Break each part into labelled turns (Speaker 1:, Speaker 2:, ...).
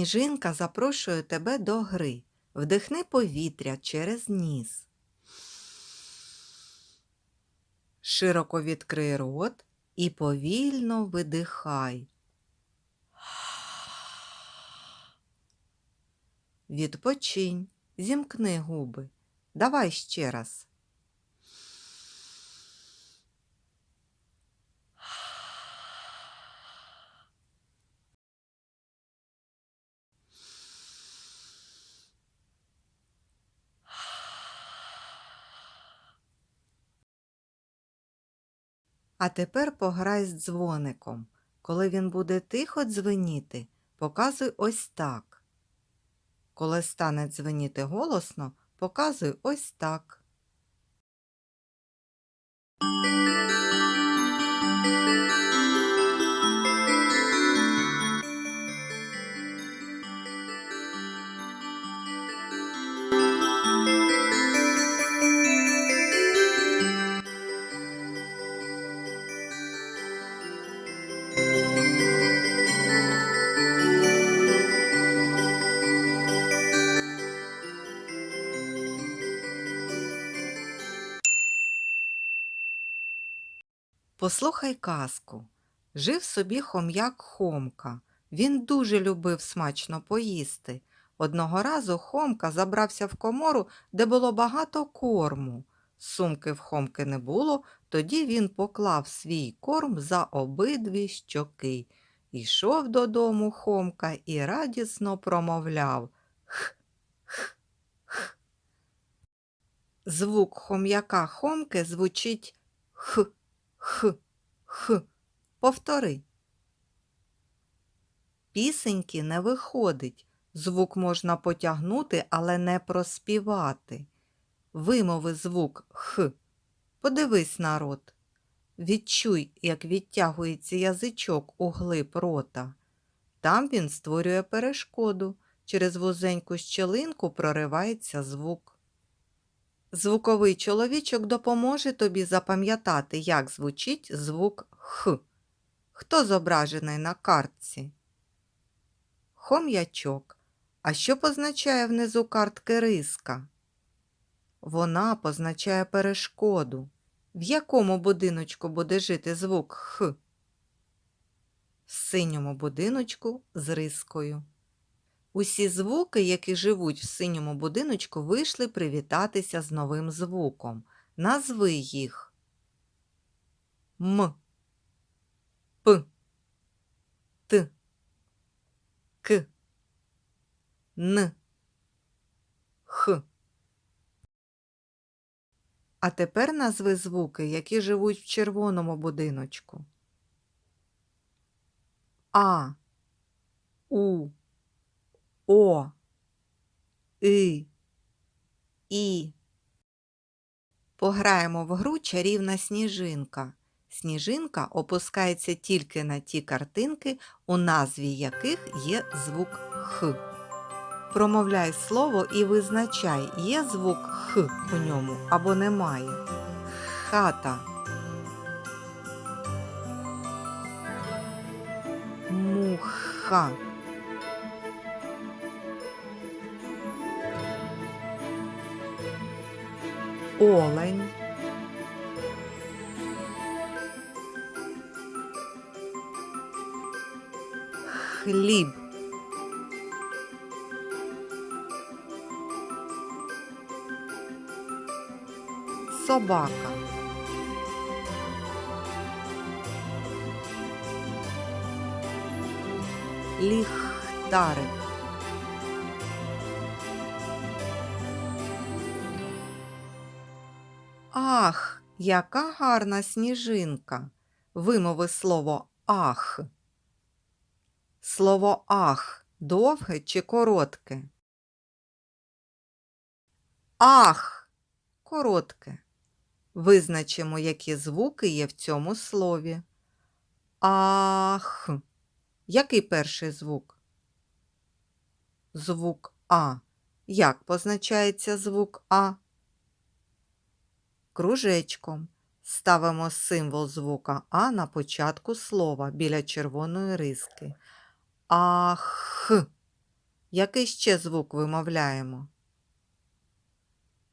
Speaker 1: Сніжинка запрошує тебе до гри. Вдихни повітря через ніс. Широко відкрий рот і повільно видихай. Відпочинь, зімкни губи. Давай ще раз. А тепер пограй з дзвоником. Коли він буде тихо дзвеніти, показуй ось так. Коли стане дзвеніти голосно, показуй ось так. Послухай казку. Жив собі хом'як Хомка. Він дуже любив смачно поїсти. Одного разу Хомка забрався в комору, де було багато корму. Сумки в Хомки не було, тоді він поклав свій корм за обидві щоки. Ішов додому Хомка і радісно промовляв х х х. Звук хом'яка Хомки звучить х. Х, х. Повтори. Пісеньки не виходить. Звук можна потягнути, але не проспівати. Вимови звук х. Подивись на рот. Відчуй, як відтягується язичок у глиб рота. Там він створює перешкоду. Через вузеньку щелинку проривається звук. Звуковий чоловічок допоможе тобі запам'ятати, як звучить звук Х. Хто зображений на картці? Хом'ячок. А що позначає внизу картки риска? Вона позначає перешкоду. В якому будиночку буде жити звук Х? В синьому будиночку з рискою. Усі звуки, які живуть в синьому будиночку, вийшли привітатися з новим звуком. Назви їх. М, П, Т, К, Н, Х. А тепер назви звуки, які живуть в червоному будиночку. А, У, о, И, І. Пограємо в гру чарівна сніжинка. Сніжинка опускається тільки на ті картинки, у назві яких є звук Х. Промовляй слово і визначай, є звук Х у ньому або немає. Хата. Муха. Олень, хліб, собака, ліхтарик. Ах, яка гарна сніжинка. Вимови слово ах. Слово ах довге чи коротке? Ах коротке. Визначимо, які звуки є в цьому слові. Ах. Який перший звук? Звук А. Як позначається звук А? Кружечком. Ставимо символ звука А на початку слова біля червоної риски. Ах. Який ще звук вимовляємо?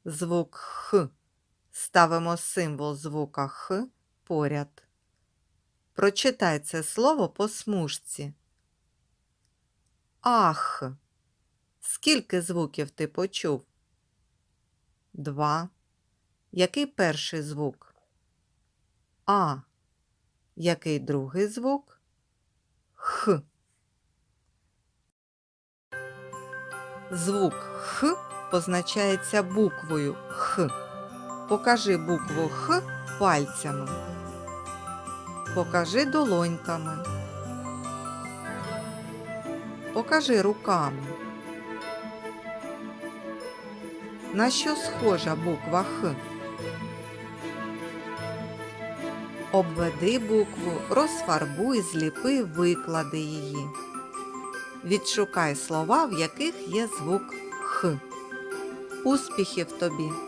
Speaker 1: Звук Х. Ставимо символ звука Х поряд. Прочитай це слово по смужці. Ах. Скільки звуків ти почув? Два. Який перший звук? А. Який другий звук? Х. Звук Х позначається буквою Х. Покажи букву Х пальцями. Покажи долоньками. Покажи руками. На що схожа буква Х? Обведи букву, розфарбуй, зліпи, виклади її. Відшукай слова, в яких є звук Х. Успіхів тобі!